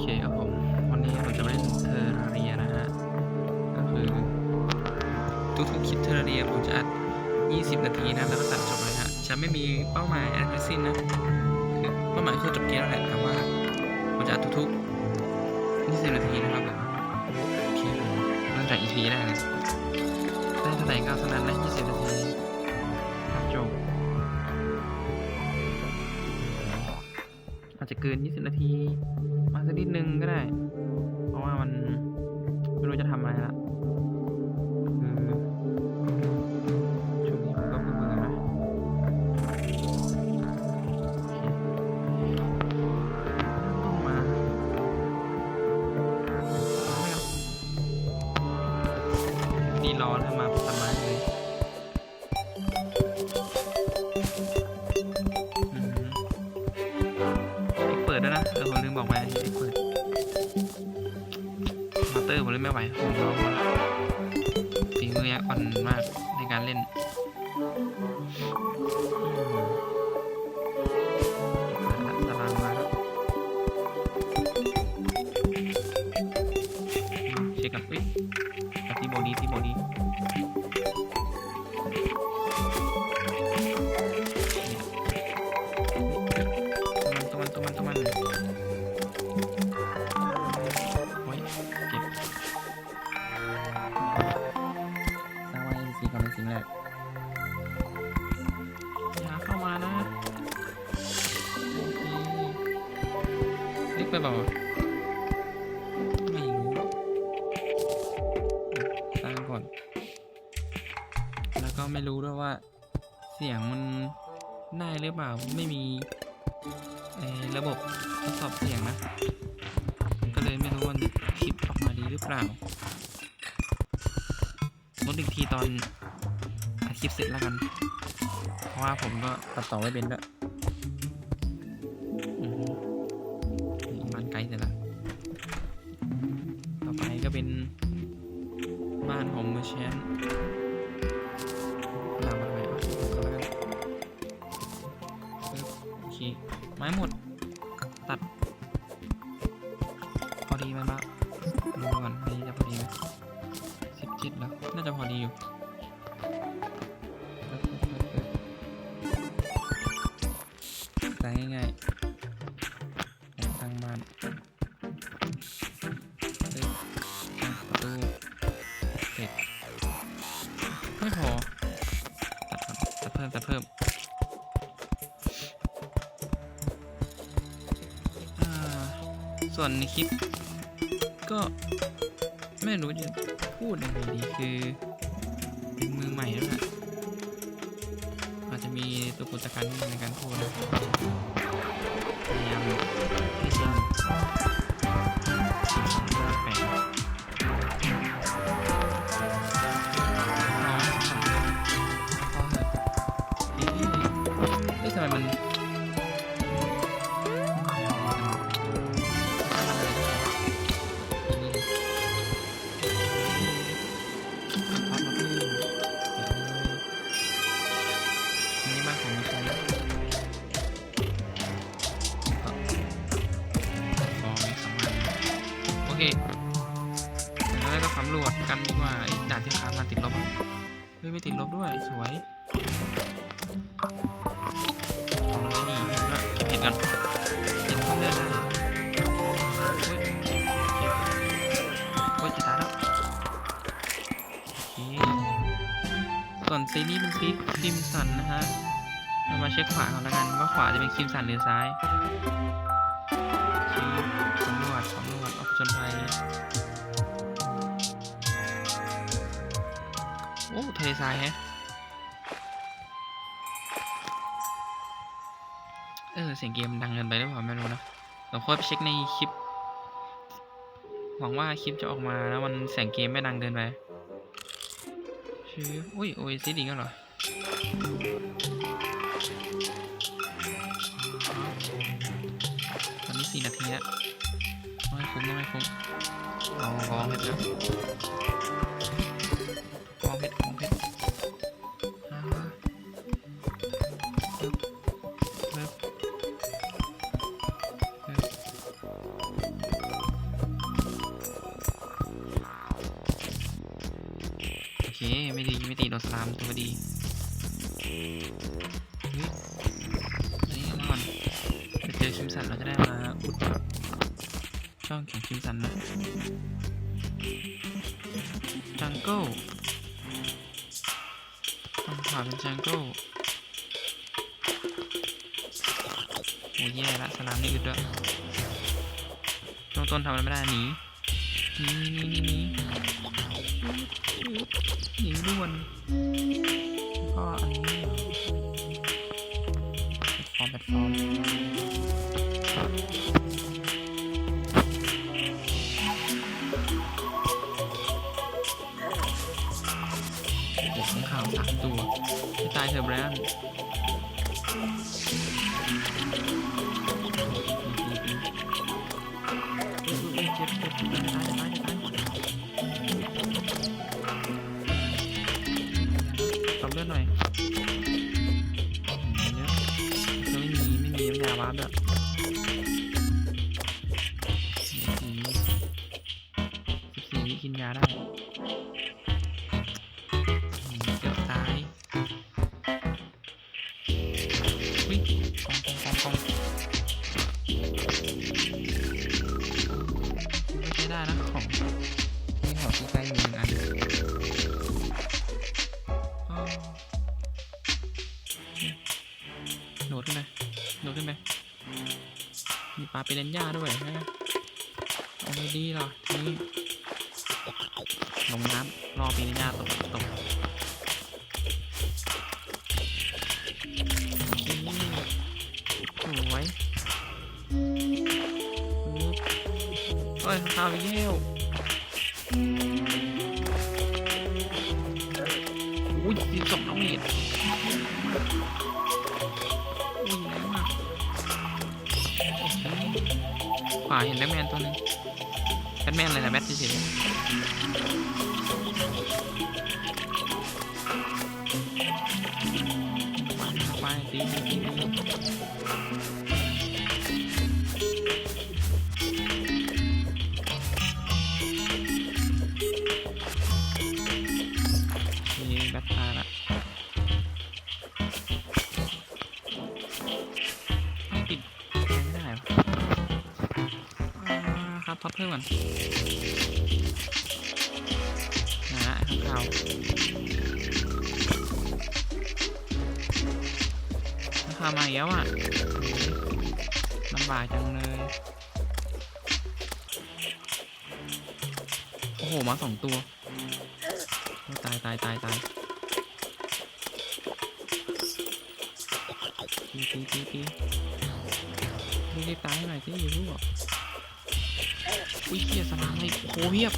เคครับผม วันนี้ผมจะมาเล่นเทอร์เรียนะฮะ ก็คือทุกๆคลิปเทอร์เรียผมจะอัด 20 นาทีนะ แล้วก็ตัดจบเลยฮะ จะไม่มีเป้าหมายอะไรทั้งสิ้นนะคือเป้าหมายคือจบเกมแล้วแหละแต่ว่าผมจะอัดทุกๆ 20 นาทีนะครับผมโอเคผมเริ่มจาก EP แรกเลยได้เท่าไหร่ก็เอาเท่านั้นนะ 20 นาทีตัดจบอาจจะเกิน 20 นาที สักนิดนึงก็ได้ เช็คกันอุ้ยอาตีโมนีตีโมนี ระบบทดสอบเสียงนะ ก็เลยไม่รู้ว่าคลิปออกมาดีหรือเปล่าลดอีกทีตอนอคลิปเสร็จแล้วกัน เพราะว่าผมก็ตัดต่อไว้เป็นด้วย แต่ง่ายๆตั้งบ้านปึ๊บตั้งประตูเสร็จไม่พอตัดตัดเพิ่มตัดเพิ่มอ่าส่วนในคลิป ก็ไม่รู้จะพูดยังไงดีคือเป็นมือใหม่แล้วนะอาจจะ ตัวกุจการในการพูดนะพยายามที่จะ แล้วเห็นกันเห็นความเลือยเก็บเก็บโอ้ยจะตายแล้วส่วนซีนี่เป็นซีครีมสันนะฮะเรามาเช็คขวาก่อนแล้วกันว่าขวาจะเป็นครีมสันหรือซ้ายสำรวจสำรวจออกจนภัยโอ้ทะเลทรายแฮะ เสียงเกมดังเกินไปหรือเปล่าไม่รู้นะเดี๋ยวค่อยไปเช็คในคลิป หวังว่าคลิปจะออกมาแล้วมันเสียงเกมไม่ดังเกินไปชื่ออุ้ยโอ้ยซีดีกันเหรอตอนนี้สี่นาทีแล้วไม่คุ้มไม่คุ้มเอากองเพชรแช่องแของคิมสันนะจังเกิลฝั่งขวาเป็นจังเกิลโอ้ยแย่ละสลามนี่อึดด้วยช่วงต้นทำอะไรไม่ได้หนีหนีหนีหนีหนีหนีด่วนก็อันนี้เหรอแพลตฟอร์มแพลตฟอร์ม เถอแบรนด์เจ็บเจ็บตายตายตายตบเลือดหน่อยเยอะจะไม่มีไม่มียาวาร์ปด้วยสิบสี่กินยาได้ ไม่ใช้ได้นะของนี่แถวที่ใกล้มีหนึ่งอันอ้าวโดดขึ้นไปโดดขึ้นไปมีปลาเปเรนย่าด้วยนะเอาไงดีหรอทีนี้ลงน้ำรอเปเรนย่าตกตก ขวาเห็นแบทแมนตัวนึงแบทแมนอะไรนะแบทเฉยๆไปไปตีตีตี ครับพับเพิ่มก่อนนะข้างข่าวข้างข่ามาแล้วอะลำบากจังเลย โอ้โห มาสองตัว ตายตายตายตายตีตีตีตีรีบๆตายให้หน่อยสิอยู่รู้หรอก อุ้ยเฮียสนามเลยโคเพียบ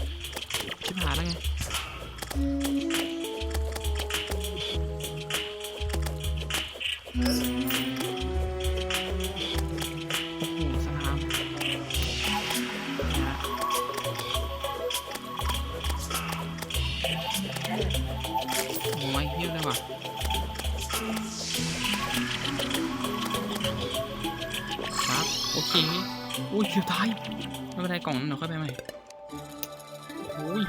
ชิบหายแล้วไงโอ้โหสนามนะโอ้ยเพียบเลยว่ะครับโอเคอุ้ยเกือบตาย กล่องนั้นเดี๋ยวค่อยไปใหม่โอ้ย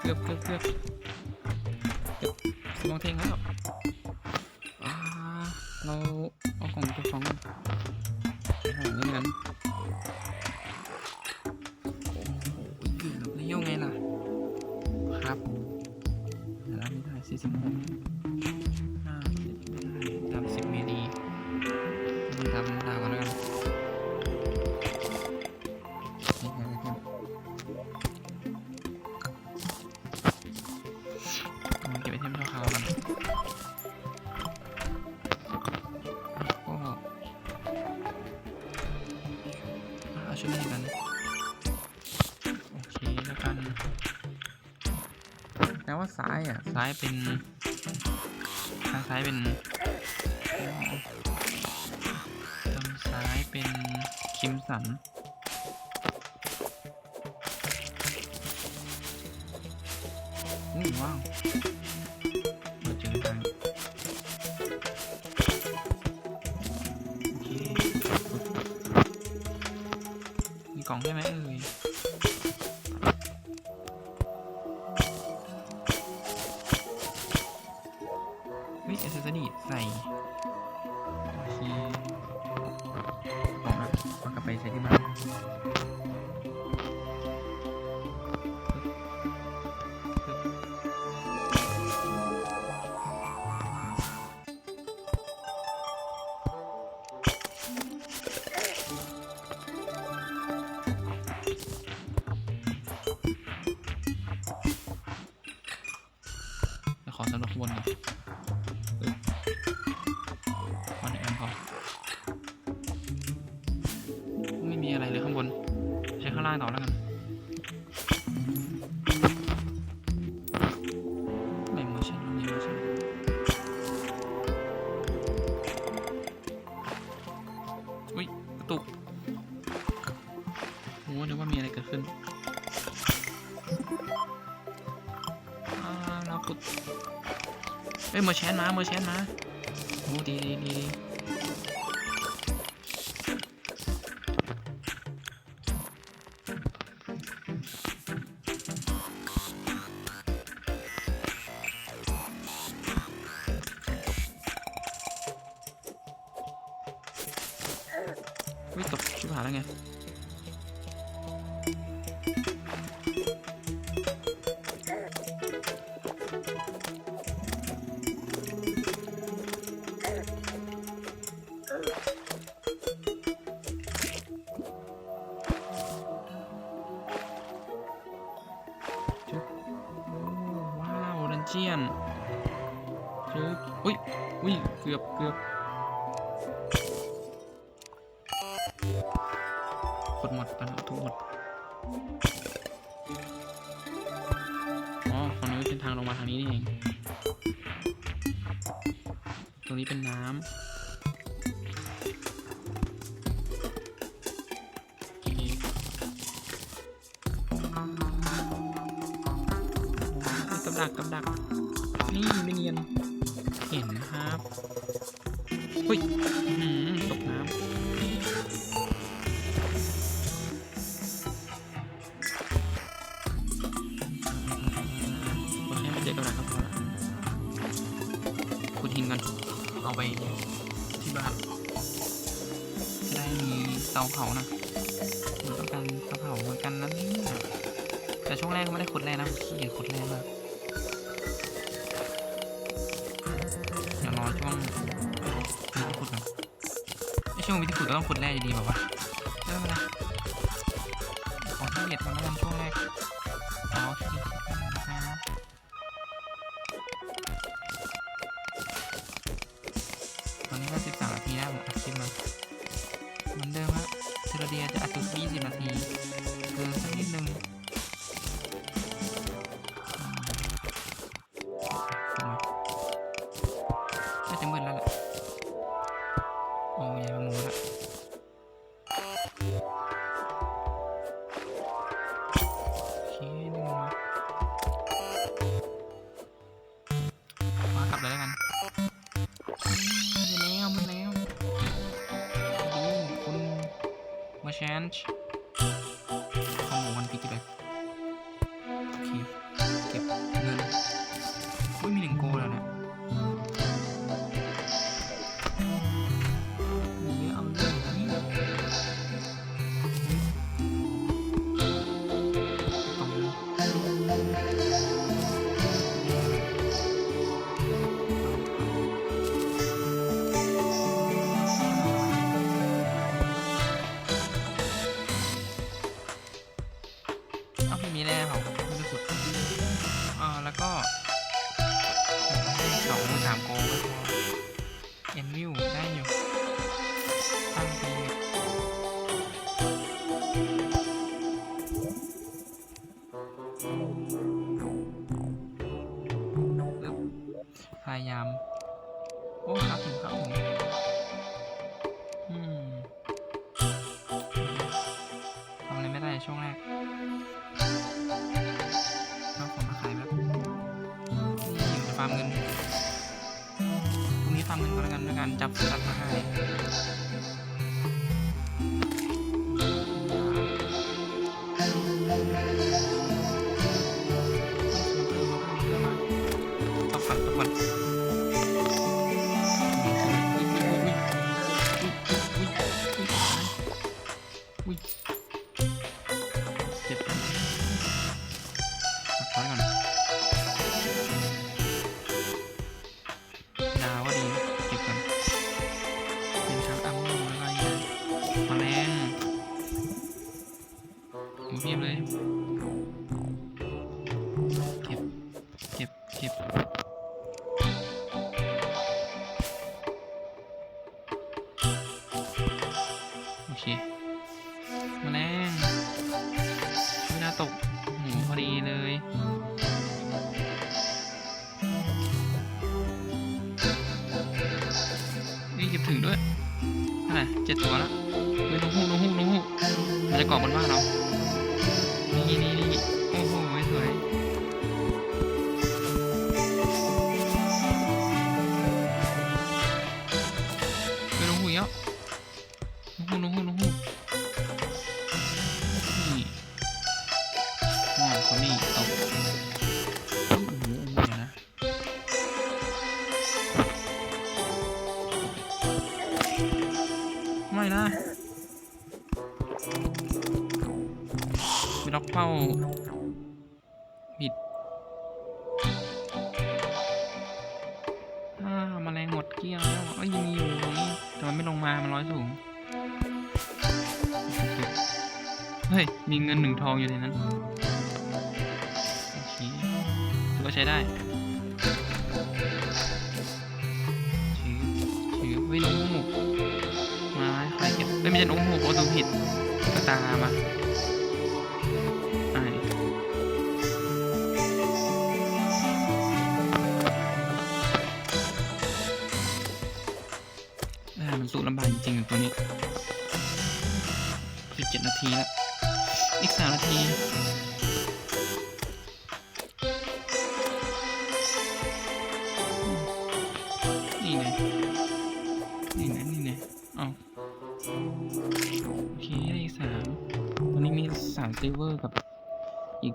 เกือบเกือบเกือบเกือบมองเทงแล้วเราเอากล่องตัวสองกันโอ้โหนี่นั้นโอ้โหเกือบเลี้ยวไงล่ะ ครับเดี๋ยวไม่ได้สี่สิบหกห้าสิบไม่ได้ตามสิบายอะซ้ายเป็นทางซ้ายเป็นทางซ้ายเป็นคิมสันอืมว้าว außer noch Wunder. 哎没钱拿没钱拿无敌的敌 ชียนปึ๊บอุ้ยอุ้ยเกือบเกือบหมดหมดปะทุกหมดอ๋อฝั่งนี้เป็นทางลงมาทางนี้นี่เอง ตรงนี้เป็นน้ำ อุ้ยตกน้ำคนให้มัเยอะกันนะครับพอละคุณหินกันเอาไปที่บ้านจะได้มีเตาเผานะ ต้องคุณแร่ดีแบบว่า Machange. and new เป้าผิดอ่าแมลงหมดเกลี้ยงแล้วเอ้ยยังมีอยู่ตรงนี้แต่มันไม่ลงมา มันร้อยสูง เฮ้ย มีเงินหนึ่งทองอยู่ในนั้นโอเคถือว่าใช้ได้ชื่อชื่อไม่รู้ไม้ใครเก็บไม่ไม่ใช่นกหูโอ้ดูผิดตามา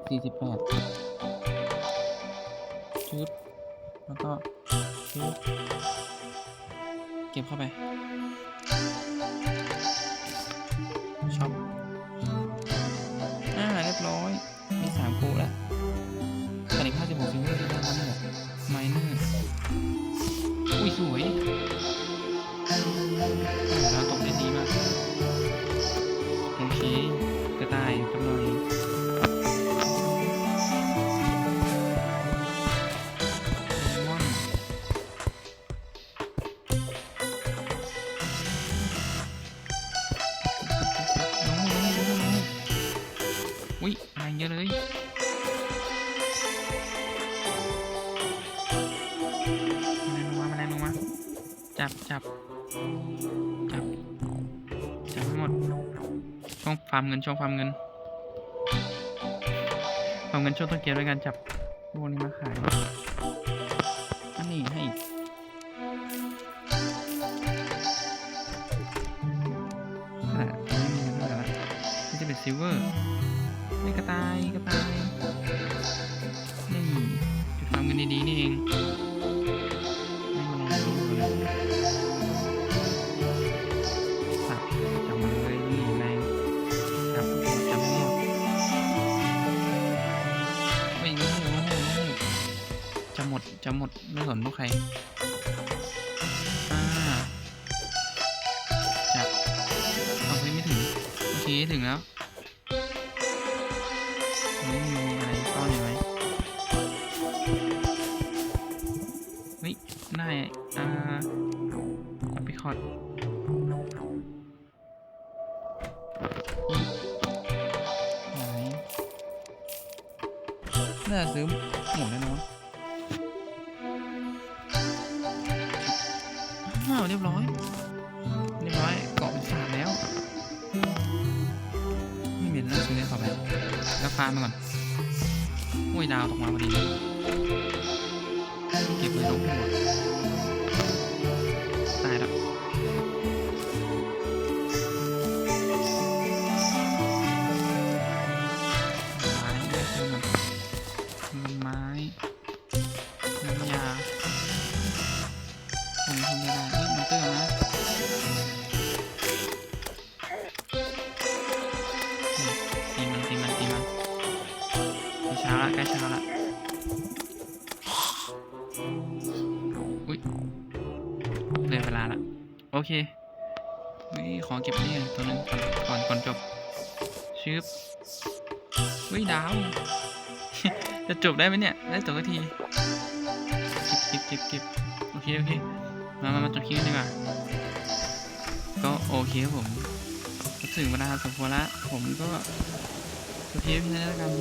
สี่สิบแปดชุดแล้วก็ชุดเก็บเข้าไป จับจับจับจับให้หมด ช่องฟาร์มเงินช่องฟาร์มเงินฟาร์มเงินช่วงต้นเกมด้วยการจับพวกนี้มาขายอันนี้ให้อีกอะไม่มีเงินเท่าไร่ละนี่จะเป็นซิลเวอร์นี่กระต่ายกระต่าย สนพวกใครอ่าจับเอาเฮ้ไม่ถึง โอเค ถึงแล้ว อ้าวเรียบร้อยเรียบร้อยเกาะเป็นสามแล้วไม่เหม็น่าซื้อได้ต่อไปแล้วฟาร์มมาก่อนห้วยดาวตกมาพอดีเก็บเลยลงให้หมด เช้าละอุ้ยเลยเวลาละ โอเค นี่ขอเก็บนี่ก่อนตัวนึงก่อนก่อนก่อนจบชืบอุ้ยดาว จะจบได้ไหมเนี่ย ได้ตัวก็ทีเก็บเก็บเก็บเก็บโอเค โอเค มา มา มาจบคลิปนดีกว่า ก็โอเคครับผมถึงเวลาสมควรละผมก็โอเคพี่นะแล้วกัน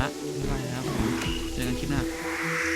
ละบ๊ายบายนะครับผมเจอกันคลิปหน้า